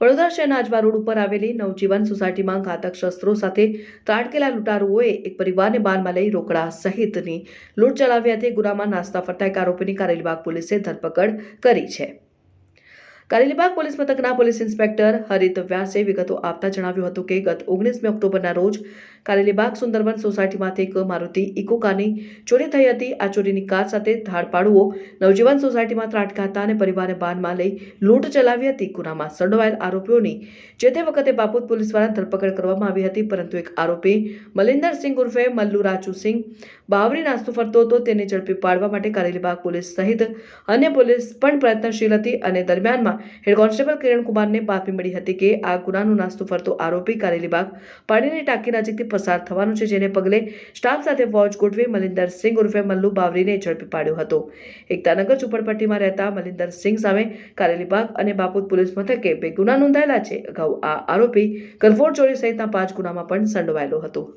વડોદરા શહેરના આજવા રોડ ઉપર આવેલી નવજીવન સોસાયટીમાં ઘાતક શસ્ત્રો સાથે ત્રાટકેલા લૂંટારુઓએ એક પરિવારને બાનમાં લઈ રોકડા સહિતની લૂંટ ચલાવી હતી. ગુનામાં નાસ્તા ફરતા એક આરોપીની કારેલીબાગ પોલીસે ધરપકડ કરી છે. કારેલીબાગ પોલીસ મથકના પોલીસ ઇન્સ્પેક્ટર હરિત વ્યાસે વિગતો આપતા જણાવ્યું હતું કે ગત ઓગણીસમી ઓક્ટોબરના રોજ કારેલીબાગ સુંદરવન સોસાયટીમાંથી એક મારુતિ ઇકો કારની ચોરી થઈ હતી. આ ચોરીની કાર સાથે ધાડપાડુઓ નવજીવન સોસાયટીમાં ત્રાટકા હતા અને પરિવારને બાનમાં લઈ લૂંટ ચલાવી હતી. ગુનામાં સંડોવાયેલ આરોપીઓની જે તે વખતે બાપુત પોલીસ દ્વારા ધરપકડ કરવામાં આવી હતી, પરંતુ એક આરોપી મલિંદર સિંહ ઉર્ફે મલ્લુ રાજુ સિંહ બાવરી નાસ્તો ફરતો હતો. તેને ઝડપી પાડવા માટે કારેલીબાગ પોલીસ સહિત અન્ય પોલીસ પણ પ્રયત્નશીલ હતી અને દરમિયાનમાં હેડ કોન્સ્ટેબલ કિરણકુમારને બાતમી મળી હતી કે આ ગુનાનો નાસ્તો ફરતો આરોપી કારેલીબાગ પાણીની ટાંકી નજીકથી પસાર થવાનું છે, જેને પગલે સ્ટાફ સાથે વોચ ગોઠવી મલિંદર ઉર્ફે મલ્લુ બાવરીને ઝડપી પાડ્યો હતો. એકતાનગર ઝુંપડપટ્ટીમાં રહેતા મલિંદર સિંહ સામે કારેલીબાગ અને બાપોદ પોલીસ મથકે બે ગુના નોંધાયેલા છે. અગાઉ આ આરોપી ગલફોડ ચોરી સહિતના પાંચ ગુનામાં પણ સંડોવાયેલો હતો.